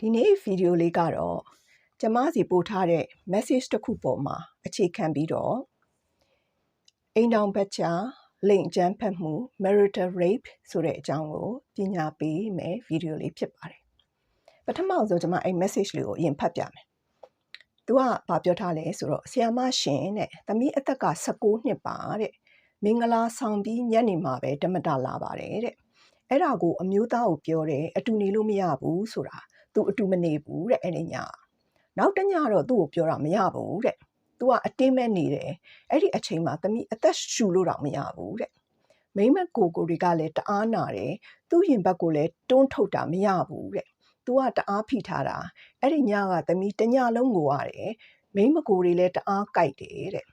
ဒီနေ့ဗီဒီယိုလေးကတော့ကျမစီပို့ထားတဲ့ message တစ်ခုပေါ်မှာအခြေခံပြီးတော့အိမ်တော်ဘက်ချာလိန်ကျန်းဖက်မှု marital rape ဆိုတဲ့အကြောင်းကိုပညာပေးမယ်ဗီဒီယိုလေးဖြစ်ပါတယ်ပထမဆုံးကျမအဲ့ message လေးကိုအရင်ဖတ်ပြမယ်သူကဘာပြောထားလဲဆိုတော့ဆီယမရှင်တဲ့သမီးအသက်က16နှစ်ပါတဲ့မင်္ဂလာဆောင်ပြီးညနေမှာပဲဓမ္မတာလာပါတယ်တဲ့အဲ့ဒါကိုအမျိုးသားကိုပြောတယ်အတူနေလို့မရဘူးဆိုတာ သူအတူမနေဘူးတဲ့အဲ့ဒီညနောက်တညတော့သူ့ကိုပြောတာမရဘူးတဲ့သူကအတင်းမဲ့နေတယ်အဲ့ဒီအချိန်မှာသမီးအသက်ရှူလို့တော့မရဘူးတဲ့မိမကိုကိုတွေကလည်းတအားနာတယ်သူ့ရင်ဘက်ကိုလည်းတွန်းထုတ်တာမရဘူးတဲ့သူကတအားဖိထားတာအဲ့ဒီညကသမီးတညလုံးငိုရတယ်မိမကိုတွေလည်းတအားကြိုက်တယ်တဲ့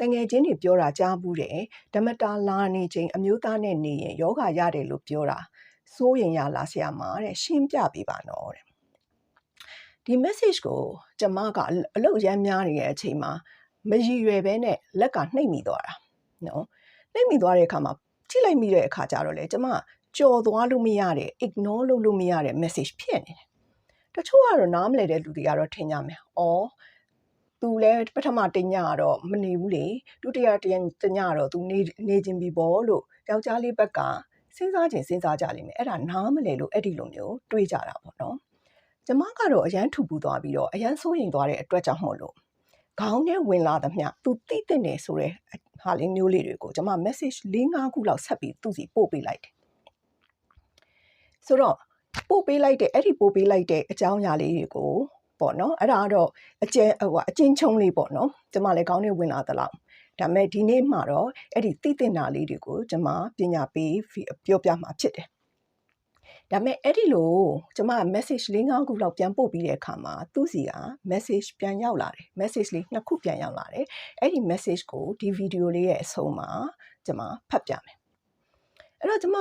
တငယ်ချင်းတွေပြောတာကြားဘူးတယ်ဓမ္မတာလာနေချိန်အမျိုးသားနဲ့နေရင်ယောဂရတယ်လို့ပြောတာစိုးရင်ရလားဆရာမတဲ့ရှင်းပြပေးပါနော်တဲ့ ဒီ message ကိုကျမကအလုပ်ရမ်းများနေတဲ့အချိန်မှာမရည်ရွယ်ဘဲနဲ့လက်ကနှိပ်မိသွားတာနော်နှိပ်မိသွားတဲ့အခါမှာကြည့်လိုက်မိတဲ့အခါကျတော့လေကျမကြော်သွားလို့မရတဲ့ ignore လုပ်လို့မရတဲ့ message ဖြစ်နေတယ်တချို့ကတော့နားမလည်တဲ့လူတွေကတော့ထင်ကြမယ်။အော်သူလည်းပထမတညတော့မနေဘူးလေဒုတိယတညတညတော့သူနေနေခြင်းပြီပေါ့လို့ယောက်ျားလေးဘက်ကစဉ်းစားခြင်းစဉ်းစားကြလိမ့်မယ်အဲ့ဒါနားမလည်လို့အဲ့ဒီလိုမျိုးတွေးကြတာပေါ့နော် ကျမကတော့အရန်ထူပူသွားပြီးတော့အရန်စိုးရင်သွားတဲ့အတွက်ကြောင့်မို့လို့ခေါင်းထဲဝင်လာသမျှသူသိတဲ့နေဆိုတဲ့ဟာလေးမျိုးလေးတွေကိုကျမ message ၄၅ခုလောက်ဆက်ပြီးသူ့စီပို့ပေးလိုက်တယ်ဆိုတော့ပို့ပေးလိုက်တဲ့အဲ့ဒီပို့ပေးလိုက်တဲ့အကြောင်းအရာလေးတွေကိုပေါ့နော်အဲ့ဒါကတော့အကျဲဟိုအချင်းချုံလေးပေါ့နော်ကျမလည်းခေါင်းထဲဝင်လာသလောက်ဒါပေမဲ့ဒီနေ့မှာတော့အဲ့ဒီသိတဲ့နာလေးတွေကိုကျမပညာပေးပြောပြမှာဖြစ်တယ် ဒါပေမဲ့အဲ့ဒီလိုကျမ message ၄၅ခုလောက်ပြန်ပို့ပြီးတဲ့အခါမှာသူ့စီက message ပြန်ရောက်လာတယ် message လေးနှစ်ခုပြန်ရောက်လာတယ်အဲ့ဒီ message ကိုဒီဗီဒီယိုလေးရဲ့အဆုံးမှာကျမဖတ်ပြမယ်အဲ့တော့ကျမ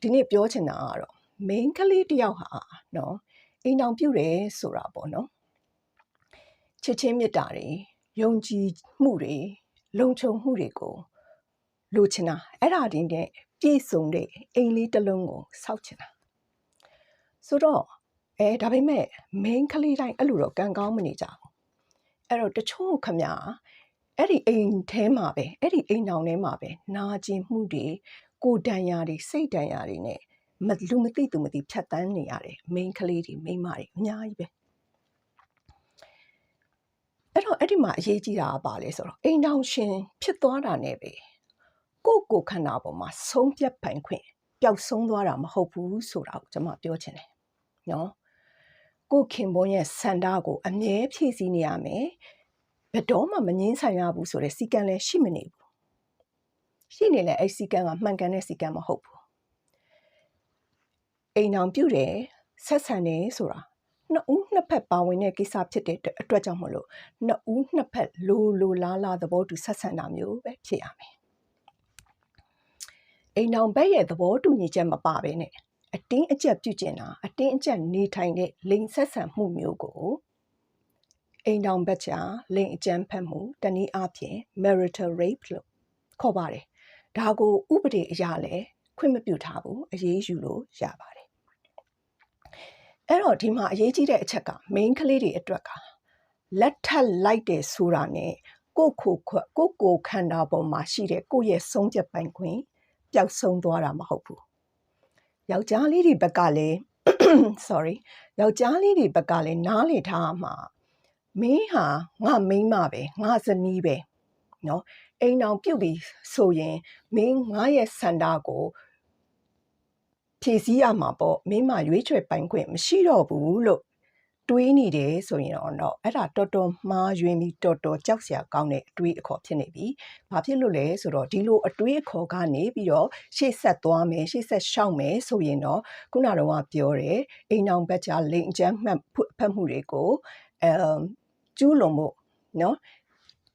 ဒီနေ့ပြောချင်တာကတော့ main ကလေးတယောက်ဟာနော်အိမ်အောင်ပြုတ်တယ်ဆိုတာပေါ့နော်ချစ်ချင်းမေတ္တာတွေယုံကြည်မှုတွေလုံခြုံမှုတွေကိုလိုချင်တာအဲ့ဒါဒီနဲ့ပြည့်စုံတဲ့အိမ်လေးတစ်လုံးကိုစောက်ချင်တာ ဆိုတော့အဲဒါပေမဲ့ main ကလေးတိုင်းအဲ့လိုတော့ကံကောင်းမနေကြဘူးအဲ့တော့တချို့ခမအဲ့ဒီအိမ်ထဲမှာပဲအဲ့ဒီအိမ်တောင်ထဲမှာပဲနာကျင်မှုတွေကိုတန်ရာတွေစိတ်တန်ရာတွေနဲ့မလူမသိသူမသိဖြတ်တန်းနေရတယ် main ကလေးတွေမိန်းမတွေအများကြီးပဲအဲ့တော့အဲ့ဒီမှာအရေးကြီးတာကပါလဲဆိုတော့အိမ်တောင်ရှင်ဖြစ်သွားတာနဲ့ပဲကိုကိုခန္ဓာပေါ်မှာဆုံးဖြတ်ပိုင်ခွင့်ပျောက်ဆုံးသွားတာမဟုတ်ဘူးဆိုတာကိုကျွန်မပြောချင်တယ် နော်ကိုခင်ဘုန်းရဲ့စန္ဒကိုအမြဲဖြည့်ဆည်းနေရမယ်ဘယ်တော့မှမငင်းဆိုင်ရဘူးဆိုတဲ့စီကံလည်းရှိမနေဘူးရှိနေလဲအဲ့စီကံကမှန်ကန်တဲ့စီကံမဟုတ်ဘူးအိမ်အောင်ပြုတ်တယ်ဆက်ဆံတယ်ဆိုတာနှစ်ဦးနှစ်ဖက်ပါဝင်တဲ့ကိစ္စဖြစ်တဲ့အတွက်ကြောင့်မလို့နှစ်ဦးနှစ်ဖက်လိုလိုလားလားသဘောတူဆက်ဆံတာမျိုးပဲဖြစ်ရမယ်အိမ်အောင်ဘက်ရဲ့သဘောတူညီချက်မပါဘဲနဲ့ အတင်းအကျပ်ပြုကျင်တာအတင်းအကျပ်နေထိုင်တဲ့လိင်ဆက်ဆံမှုမျိုးကိုအိမ်အောင်ဘက်ချာလိင်အကြမ်းဖက်မှုတနည်းအားဖြင့် marital rape လို့ခေါ်ပါတယ်ဒါကိုဥပဒေအရလည်းခွင့်မပြုထားဘူးအရေးယူလို့ရပါတယ်အဲ့တော့ဒီမှာအရေးကြီးတဲ့အချက်က main ကလေးတွေအတွက်ကလက်ထပ်လိုက်တယ်ဆိုတာနဲ့ကိုကိုခွကိုကိုခန္ဓာပေါ်မှာရှိတဲ့ကိုရဲ့ဆုံးဖြတ်ပိုင်ခွင့်ပျောက်ဆုံးသွားတာမဟုတ်ဘူး ယောက်ျားလေးတွေဘက်ကလည်း sorry ယောက်ျားလေးတွေဘက်ကလည်းနားလေထားမှာမင်းဟာငါမိန်းမပဲငါဇနီးပဲနော်အိမ်အောင်ပြုတ်ပြီးဆိုရင်မင်းငါရဲ့စန္ဒာကိုဖြည့်ဆည်းရမှာပေါ့မင်းမရွေးချယ်ပိုင်ခွင့်မရှိတော့ဘူးလို့ တွေးနေတယ်ဆိုရင်တော့အဲ့ဒါတော်တော်မှားယွင်းပြီးတော်တော်ကြောက်စရာကောင်းတဲ့အတွေးအခေါ်ဖြစ်နေပြီ။ဘာဖြစ်လို့လဲဆိုတော့ဒီလိုအတွေးအခေါ်ကနေပြီးတော့ရှေ့ဆက်သွားမယ်ရှေ့ဆက်ရှောက်မယ်ဆိုရင်တော့ခုနကတော့ပြောတယ်အိမ်အောင်ဘက်ချလိန်အကျန်းမှတ်ဖတ်မှုတွေကိုအမ်ကျူးလွန်မှုနော်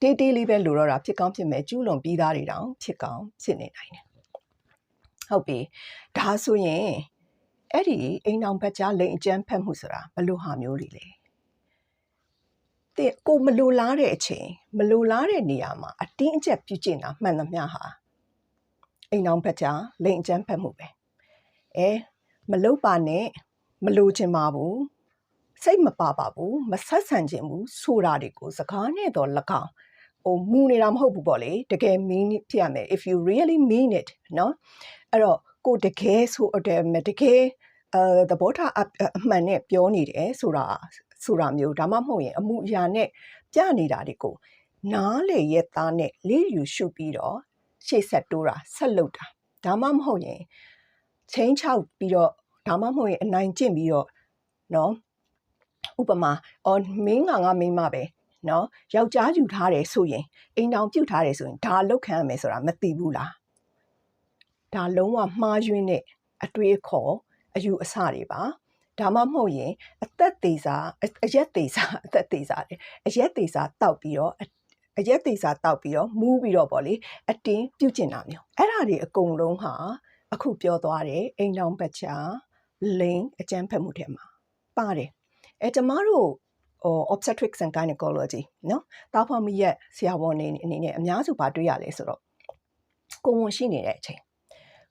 တေးတေးလေးပဲလိုတော့တာဖြစ်ကောင်းဖြစ်မယ်ကျူးလွန်ပြီးသားတွေတောင်ဖြစ်ကောင်းဖြစ်နေနိုင်တယ်ဟုတ်ပြီဒါဆိုရင် အဲ့ဒီအိမ်အောင်ဘက်ကြားလိန်အကျန်းဖက်မှုဆိုတာဘလို့ဟာမျိုးတွေလဲတဲ့ကိုမလိုလားတဲ့အချိန်မလိုလားတဲ့နေရာမှာအတင်းအကျပ်ပြုကျင့်တာမှန်သမျှဟာအိမ်အောင်ဘက်ကြားလိန်အကျန်းဖက်မှုပဲအဲမလုတ်ပါနဲ့မလိုချင်ပါဘူး စိတ်မပါပါဘူးမဆက်ဆံခြင်းဘူးဆိုတာတွေကိုစကားနဲ့တော့၎င်းဟိုမူနေတာမဟုတ်ဘူးပေါ့လေတကယ် mean ဖြစ်ရမယ် if you really mean it เนาะအဲ့တော့ ကိုတကယ်ဆိုတဲ့တကယ်အဲသဘောထားအအမှန်နဲ့ပြောနေတယ်ဆိုတာဆိုတာမျိုးဒါမှမဟုတ်ရင်အမှုအရာနဲ့ပြနေတာတွေကိုနားလေရဲ့သားနဲ့လေးယူရှုပြီးတော့ရှေ့ဆက်တိုးတာဆက်လုပ်တာဒါမှမဟုတ်ရင်ချင်းချောက်ပြီးတော့ဒါမှမဟုတ်ရင်အနိုင်ကျင့်ပြီးတော့နော်ဥပမာအော်မင်းကငါမိန်းမပဲနော်ယောက်ျားယူထားတယ်ဆိုရင်အိမ်တောင်ပြုတ်ထားတယ်ဆိုရင်ဒါလောက်ခံရမယ်ဆိုတာမသိဘူးလား ဒါလုံးဝမှားယွင်းတဲ့အတွေးအခေါ်အယူအဆတွေပါဒါမှမဟုတ်ရင်အသက်သေးစားအရက်သေးစားအသက်သေးစားတယ်အရက်သေးစားတောက်ပြီးတော့အရက်သေးစားတောက်ပြီးတော့မူးပြီးတော့ဗောလေအတင်းပြုတ်ကျင်တာမျိုးအဲ့ဒါတွေအကုန်လုံးဟာအခုပြောသွားတယ်အိမ်တောင်ပတ်ချာလိန်အကျန်းဖက်မှုထဲမှာပါတယ်အဲကျမတို့ဟို obstetrics and gynecology နော်တာဖော်မီရဲ့ဆရာဝန်နေအနေနဲ့အများစုပါတွေ့ရလဲဆိုတော့ကိုဝန်ရှိနေတဲ့အချိန်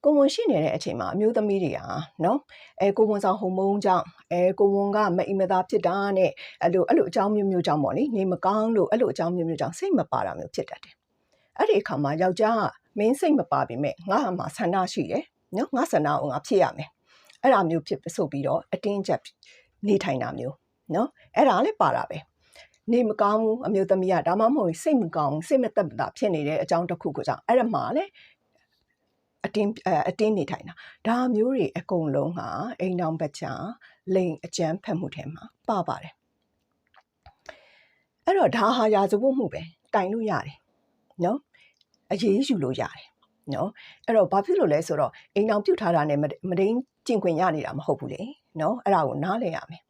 ကိုဝန်ရှိနေတဲ့အချိန်မှာအမျိုးသမီးတွေဟာနော်အဲကိုဝန်ဆောင်ဟော်မုန်းကြောင့်အဲကိုဝန်ကမအိမ်မသာဖြစ်တာနဲ့အဲ့လိုအဲ့လိုအကြောင်းမျိုးမျိုးကြောင့်ပေါ့လေနေမကောင်းလို့အဲ့လိုအကြောင်းမျိုးမျိုးကြောင့်စိတ်မပါတာမျိုးဖြစ်တတ်တယ်အဲ့ဒီအခါမှာယောက်ျားကမင်းစိတ်မပါပေမဲ့ငါဟာမှာဆန္ဒရှိတယ်နော်ငါဆန္ဒကိုငါဖြစ်ရမယ်အဲ့ဒါမျိုးဖြစ်ဆိုပြီးတော့အတင်းကျပ်နေထိုင်တာမျိုးနော်အဲ့ဒါလည်းပါတာပဲနေမကောင်းဘူးအမျိုးသမီးကဒါမှမဟုတ်စိတ်မကောင်းစိတ်မသက်တာဖြစ်နေတဲ့အကြောင်းတစ်ခုကိုကြောင့်အဲ့ဒါမှလည်း အတင်းအတင်းနေထိုင်တာဒါမျိုးတွေအကုန်လုံးဟာအိမ်တော်ပတ်ချာလိန်အကျန်းဖက်မှုထဲမှာပါပါတယ်အဲ့တော့ဒါဟာရာဇဝတ်မှုပဲတိုင်လို့ရတယ်နော်အရေးယူလို့ရတယ်နော်အဲ့တော့ဘာဖြစ်လို့လဲဆိုတော့အိမ်တော်ပြုတ်ထားတာနဲ့မဒိန်ကျင့်ခွင့်ရနေတာမဟုတ်ဘူးလေနော်အဲ့ဒါကိုနားလည်ရမယ်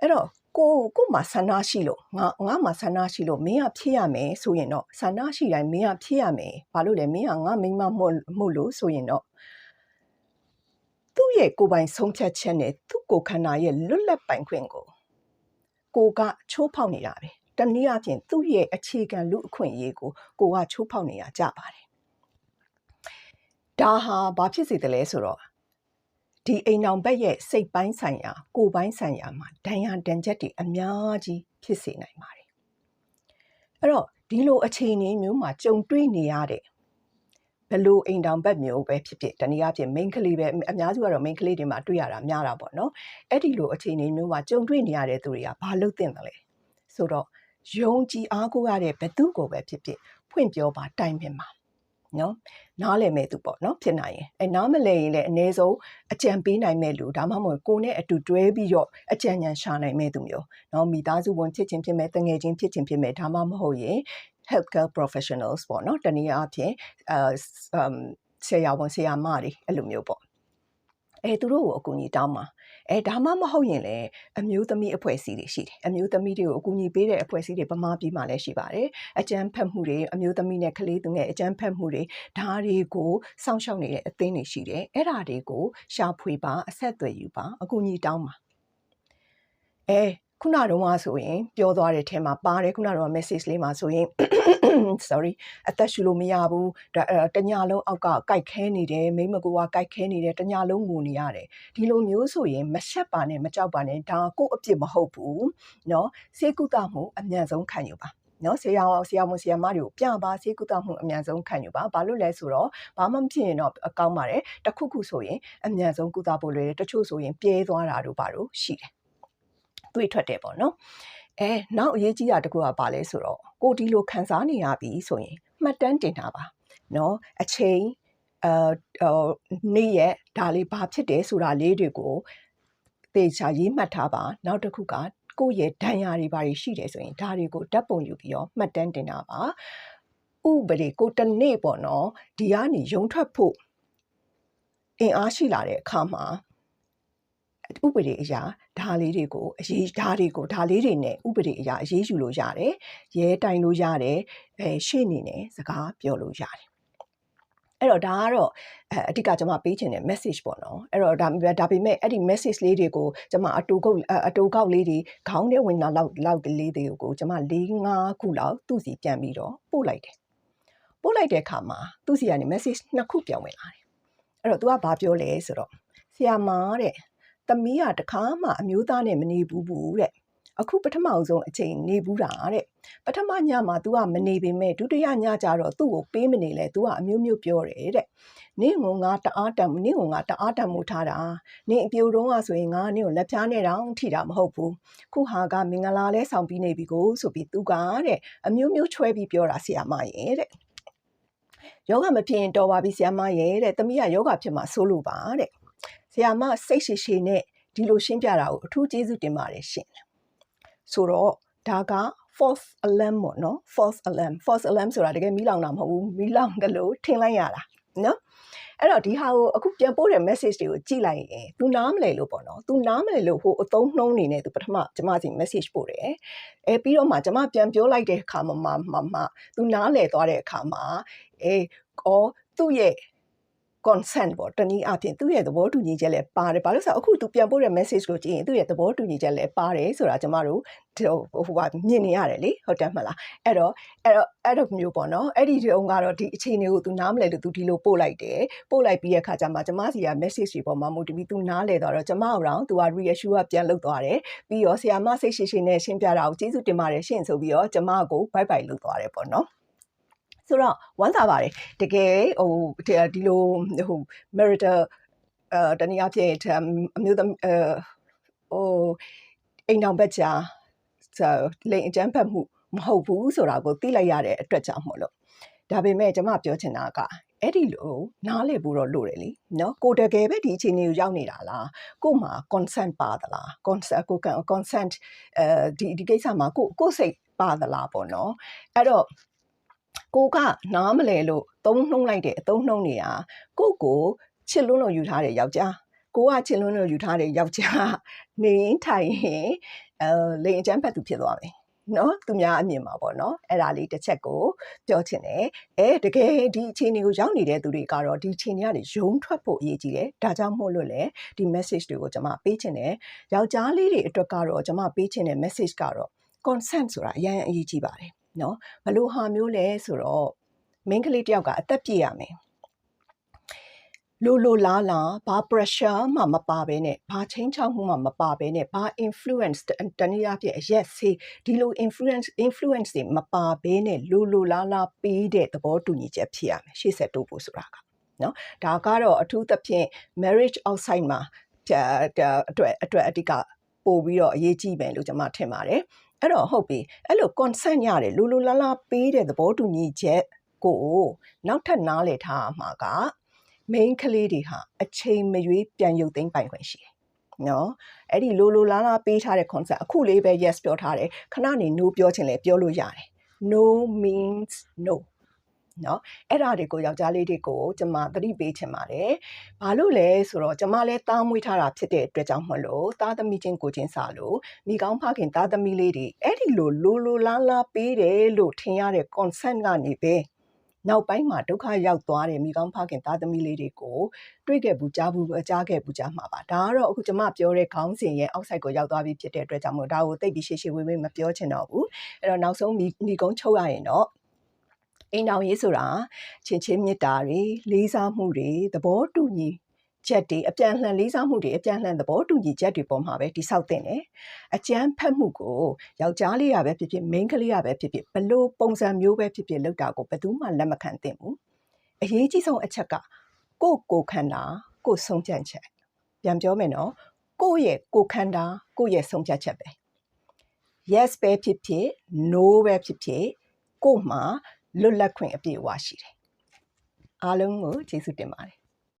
အဲ့တော့ ကိုကိုမှဆန္ဒရှိလို့ငါငါမှဆန္ဒရှိလို့မင်းကဖြစ်ရမယ်ဆိုရင်တော့ဆန္ဒရှိတိုင်းမင်းကဖြစ်ရမယ်ဘာလို့လဲမင်းကငါမိမမို့မို့လို့ဆိုရင်တော့သူ့ရဲ့ကိုယ်ပိုင်ဆုံးဖြတ်ချက်နဲ့သူ့ကိုယ်ခန္ဓာရဲ့လွတ်လပ်ပိုင်ခွင့်ကိုကိုကချိုးဖောက်နေတာပဲတနည်းအားဖြင့်သူ့ရဲ့အခြေခံလူအခွင့်အရေးကိုကိုကချိုးဖောက်နေရကြပါတယ်ဒါဟာဘာဖြစ်စေတယ်လဲဆိုတော့ ဒီအိမ်အောင်ဘက်ရဲ့စိတ်ပိုင်းဆိုင်ရာကိုယ်ပိုင်းဆိုင်ရာမှာဒဏ်ရာဒဏ်ချက်တွေအများကြီးဖြစ်စေနိုင်ပါတယ်အဲ့တော့ဒီလိုအခြေအနေမျိုးမှာကြုံတွေ့နေရတဲ့ဘလို့အိမ်တောင်ဘက်မျိုးပဲဖြစ်ဖြစ်တနည်းအားဖြင့် main ကလေးပဲအများစုကတော့ main ကလေးတွေမှာတွေ့ရတာများတာပေါ့နော်အဲ့ဒီလိုအခြေအနေမျိုးမှာကြုံတွေ့နေရတဲ့သူတွေကဘာလို့တင်တယ်လဲဆိုတော့ယုံကြည်အားကိုးရတဲ့ဘသူကိုပဲဖြစ်ဖြစ်ဖွင့်ပြောပါတိုင်ပင်ပါ နော်နားလည်မဲ့သူပေါ့နော်ဖြစ်နိုင်ရင်အဲနားမလည်ရင်လည်းအ ਨੇ ဆုံးအကြံပေးနိုင်မဲ့လူဒါမှမဟုတ်ကိုနဲ့အတူတွဲပြီးတော့အကြံဉာဏ်ရှာနိုင်မဲ့သူမျိုးနော်မိသားစုဝင်ဖြစ်ချင်းဖြစ်မဲ့တငယ်ချင်းဖြစ်ချင်းဖြစ်မဲ့ဒါမှမဟုတ်ရင် healthcare professionals ပေါ့နော်တနည်းအားဖြင့်အဲဆရာဝန်ဆရာမတွေအဲ့လိုမျိုးပေါ့အဲသူတို့ကိုအကူအညီတောင်းပါ အဲဒါမှမဟုတ်ရင်လည်းအမျိုးသမီးအဖွဲ့အစည်းတွေရှိတယ်အမျိုးသမီးတွေကိုအကူအညီပေးတဲ့အဖွဲ့အစည်းတွေဗမာပြည်မှာလည်းရှိပါတယ်အကြမ်းဖက်မှုတွေအမျိုးသမီးနဲ့ကလေးသူငယ်အကြမ်းဖက်မှုတွေဒါတွေကိုစောင့်ရှောက်နေတဲ့အသင်းတွေရှိတယ်အဲ့ဒါတွေကိုရှာဖွေပါအဆက်အသွယ်ယူပါအကူအညီတောင်းပါအဲ ခုနတုန်းကဆိုရင်ပြောသွားတဲ့ထဲမှာပါတယ်ခုနတုန်းက message လေးမှာဆိုရင် sorry အသက်ရှူလို့မရဘူးတညလုံးအောက်ကကြိုက်ခဲနေတယ်မိမကူကကြိုက်ခဲနေတယ်တညလုံးငိုနေရတယ်ဒီလိုမျိုးဆိုရင်မရှက်ပါနဲ့မကြောက်ပါနဲ့ဒါကိုယ့်အပြစ်မဟုတ်ဘူးเนาะစေကုသမှုအမြန်ဆုံးခံယူပါနော်ဆရာဆရာမဆရာမတွေကိုပြပါစေကုသမှုအမြန်ဆုံးခံယူပါဘာလို့လဲဆိုတော့ဘာမှမဖြစ်ရင်တော့အကောင်းပါတယ်တခုခုဆိုရင်အမြန်ဆုံးကုသဖို့လွယ်တယ်တချို့ဆိုရင်ပြဲသွားတာတို့ဘာလို့ရှိတယ် တွေ့ထွက်တယ်ပေါ့နော်အဲနောက်အရေးကြီးတာတကူကပါလဲဆိုတော့ကိုဒီလိုခံစားနေရပြီဆိုရင်မှတ်တမ်းတင်တာပါနော်အချိန်အာနေ့ရက်ဒါလေးဘာဖြစ်တယ်ဆိုတာလေးတွေကိုသေချာရေးမှတ်ထားပါနောက်တစ်ခုကကိုယ့်ရဲ့ဒဏ်ရာတွေဘာတွေရှိတယ်ဆိုရင်ဒါတွေကိုဓာတ်ပုံယူပြီးတော့မှတ်တမ်းတင်တာပါဥပဒေကိုတနေ့ပေါ့နော်ဒီကနေရုံထွက်ဖို့အင်အားရှိလာတဲ့အခါမှာ ဥပဒေအရာဒါလေးတွေကိုအရေးဒါတွေကိုဒါလေးတွေနဲ့ဥပဒေအရာအရေးယူလို့ရတယ်ရဲတိုင်လို့ရတယ်အဲရှေ့နေနဲ့စကားပြောလို့ရတယ်အဲ့တော့ဒါကတော့အဲအဓိကကျွန်မပေးချင်တဲ့ message ပေါ့နော်အဲ့တော့ဒါဒါပေမဲ့အဲ့ဒီ message လေးတွေကိုကျွန်မအတူကုတ်အတူကောက်လေးတွေခေါင်းထဲဝင်လာလောက်လောက်ကလေးတွေကိုကျွန်မ၄၅ခုလောက်သူ့စီပြန်ပြီးတော့ပို့လိုက်တယ်ပို့လိုက်တဲ့အခါမှာသူ့စီကနေ message နှစ်ခုပြောင်းဝင်လာတယ်အဲ့တော့ तू ကဘာပြောလဲဆိုတော့ဆီယာမာတဲ့ သမီးကတခါမှအမျိုးသားနဲ့မနေဘူးဘူးတဲ့အခုပထမအောင်ဆုံးအချိန်နေဘူးတာတဲ့ပထမညမှာ तू ကမနေပေမဲ့ဒုတိယညကျတော့သူ့ကိုပေးမနေလဲ तू ကအမျိုးမျိုးပြောတယ်တဲ့နင့်ကငါတအားတန်နင့်ကငါတအားတန်မှုထားတာနင့်အပြိုတုံးကဆိုရင်ငါနင့်ကိုလက်ဖြားနဲ့တောင်ထိတာမဟုတ်ဘူးခုဟာကမင်္ဂလာလဲဆောင်ပြီးနေပြီကိုဆိုပြီး तू ကတဲ့အမျိုးမျိုးချွဲပြီးပြောတာဆရာမရဲ့တဲ့ယောဂမဖြစ်ရင်တော်ပါပြီဆရာမရဲ့တဲ့သမီးကယောဂဖြစ်မှာဆိုလို့ပါတဲ့ ဆရာမစိတ်ရှိရှိနဲ့ဒီလိုရှင်းပြတာကိုအထူးကျေးဇူးတင်ပါတယ်ရှင်ဆိုတော့ဒါက false alarm ပေါ့နော် false alarm false alarm ဆိုတာတကယ်မီးလောင်တာမဟုတ်ဘူးမီးလောင်တယ်လို့ထင်လိုက်ရတာနော်အဲ့တော့ဒီဟာကိုအခုပြန်ပို့တဲ့ message တွေကိုကြည့်လိုက်ရင် तू နားမလဲလို့ပေါ့နော် तू နားမလဲလို့ဟိုအသုံးနှုံးနေနဲ့ तू ပထမကျမစီ message ပို့တယ်အဲပြီးတော့မှကျမပြန်ပြောလိုက်တဲ့အခါမှာမှမှ तू နားလဲသွားတဲ့အခါမှာအေးအော်သူ့ရဲ့ consent ပေါ့တနည်းအားဖြင့်သူ့ရဲ့သဘောတူညီချက်လည်းပါတယ်ဘာလို့ဆိုတော့အခုသူပြန်ပို့တဲ့ message ကိုကြည့်ရင်သူ့ရဲ့သဘောတူညီချက်လည်းပါတယ်ဆိုတာကျမတို့ဟိုဟိုကမြင်နေရတယ်လေဟုတ်တယ်မလားအဲ့တော့အဲ့တော့အဲ့လိုမျိုးပေါ့နော်အဲ့ဒီတုန်းကတော့ဒီအခြေအနေကိုသူနားမလဲလို့သူဒီလိုပို့လိုက်တယ်ပို့လိုက်ပြီးတဲ့အခါကျမှကျမစီက message တွေပေါ်မှာမို့တပြီးသူနားလဲသွားတော့ကျမအောင်သူက reassure ပြန်လုပ်သွားတယ်ပြီးတော့ဆရာမစိတ်ရှိရှိနဲ့ရှင်းပြတာကိုကျေးဇူးတင်ပါတယ်ရှင့်ဆိုပြီးတော့ကျမကို bye bye လုပ်သွားတယ်ပေါ့နော် ဆိုတော့ဝမ်းသာပါတယ်တကယ်ဟိုဒီလိုဟို marital အဲတနည်းအားဖြင့်အမျိုးသမီးအဲဟိုအိမ်တော်ဘက်ကြာလိန်အကျန်းဖတ်မှုမဟုတ်ဘူးဆိုတာကိုသိလိုက်ရတဲ့အတွက်ကြောင့်မို့လို့ဒါပေမဲ့ကျွန်မပြောချင်တာကအဲ့ဒီလိုနားလည်ဖို့တော့လိုတယ်လीနော်ကိုတကယ်ပဲဒီအခြေအနေကိုရောက်နေတာလားကိုမှာ consent ပါသလား consent ကို consent အဲဒီဒီကိစ္စမှာကိုကိုစိတ်ပါသလားပေါ့နော်အဲ့တော့ ကိုကနားမလဲလို့သုံးနှုံးလိုက်တဲ့အသုံးနှုံးနေတာကိုကိုချစ်လွန်းလို့ယူထားတဲ့ယောက်ျားကိုကချစ်လွန်းလို့ယူထားတဲ့ယောက်ျားနေထိုင်ရင်အဲလိန်အကျန်းဖတ်သူဖြစ်သွားမယ်နော်သူများအမြင်မှာပေါ့နော်အဲ့ဒါလေးတစ်ချက်ကိုပြောချင်တယ်အဲတကယ်ဒီအခြေအနေကိုရောက်နေတဲ့သူတွေကတော့ဒီအခြေအနေကနေရုံထွက်ဖို့အရေးကြီးတယ်ဒါကြောင့်မို့လို့လေဒီ message တွေကိုကျွန်မပေးချင်တယ်ယောက်ျားလေးတွေအတွက်ကတော့ကျွန်မပေးချင်တဲ့ message ကတော့ consent ဆိုတာအရင်အရေးကြီးပါတယ် နော်ဘလို့ဟာမျိုးလဲဆိုတော့မိန်းကလေးတယောက်ကအသက်ပြည့်ရမယ်လိုလိုလားလားဘာ pressure မှမပါဘဲနဲ့ဘာချင်းချောက်မှုမှမပါဘဲနဲ့ဘာ influence တနည်းအားဖြင့်အရက်စေးဒီလို influence influence တွေမပါဘဲနဲ့လိုလိုလားလားပေးတဲ့သဘောတူညီချက်ဖြစ်ရမယ်ရှေ့ဆက်တိုးဖို့ဆိုတာကနော်ဒါကတော့အထူးသဖြင့် marriage outside မှာအတွက်အတွက်အတိကပို့ပြီးတော့အရေးကြီးမယ်လို့ကျွန်မထင်ပါတယ် အဲ့တော့ဟုတ်ပြီအဲ့လို consent ရတယ်လူလူလားလားပေးတဲ့သဘောတူညီချက်ကိုနောက်ထပ်နားလည်ထားမှာက main ကလေးတွေဟာအချိန်မရွေးပြန်ရုပ်သိမ်းပိုင်ခွင့်ရှိတယ်နော်အဲ့ဒီလိုလိုလားလားပေးထားတဲ့ concept အခုလေးပဲ yes ပြောထားတယ်ခဏနေ no ပြောချင်လဲပြောလို့ရတယ် no means no နော်အဲ့ဒါတွေကိုယောက်ျားလေးတွေကိုကျွန်မသတိပေးချင်ပါတယ်။ဘာလို့လဲဆိုတော့ကျွန်မလည်းသားမွေးထားတာဖြစ်တဲ့အတွက်ကြောင့်မလို့သားသမီးချင်းကိုချင်းစာလို့မိကောင်းဖခင်သားသမီးလေးတွေအဲ့ဒီလိုလိုလိုလားလားပေးတယ်လို့ထင်ရတဲ့ consent ကနေပဲနောက်ပိုင်းမှာဒုက္ခရောက်သွားတဲ့မိကောင်းဖခင်သားသမီးလေးတွေကိုတွေ့ခဲ့ဘူးကြားဘူးကြားခဲ့ဘူးကြားမှာပါဒါကတော့အခုကျွန်မပြောတဲ့ခေါင်းစဉ်ရဲ့အောက်ဆိုင်ကိုရောက်သွားပြီဖြစ်တဲ့အတွက်ကြောင့်မို့ဒါကိုသိပြီးရှေ့ရှေ့ဝေးဝေးမပြောချင်တော့ဘူးအဲ့တော့နောက်ဆုံးမိကုန်းချုပ်ရရင်တော့ အိမ်တော်ရေးဆိုတာချင်းချင်းမေတ္တာတွေလေးစားမှုတွေသဘောတူညီချက်တွေအပြန်လှန်လေးစားမှုတွေအပြန်လှန်သဘောတူညီချက်တွေပေါ်မှာပဲတိဆောက်တင်တယ်။အကျန်းဖက်မှုကိုယောက်ျားလေးရပဲဖြစ်ဖြစ်မိန်းကလေးရပဲဖြစ်ဖြစ်ဘလို့ပုံစံမျိုးပဲဖြစ်ဖြစ်လုပ်တာကိုဘယ်သူမှလက်မခံသင့်ဘူး။အရေးကြီးဆုံးအချက်ကကိုကိုခန္ဓာကိုဆုံးဖြတ်ချက်ပြန်ပြောမယ်နော်ကိုရဲ့ကိုခန္ဓာကိုရဲ့ဆုံးဖြတ်ချက်ပဲ yes ပဲဖြစ်ဖြစ် no ပဲဖြစ်ဖြစ်ကိုမှ လွတ်လပ်ခွင့်အပြည့်အဝရှိတယ်အားလုံးကိုကျေးဇူးတင်ပါတယ်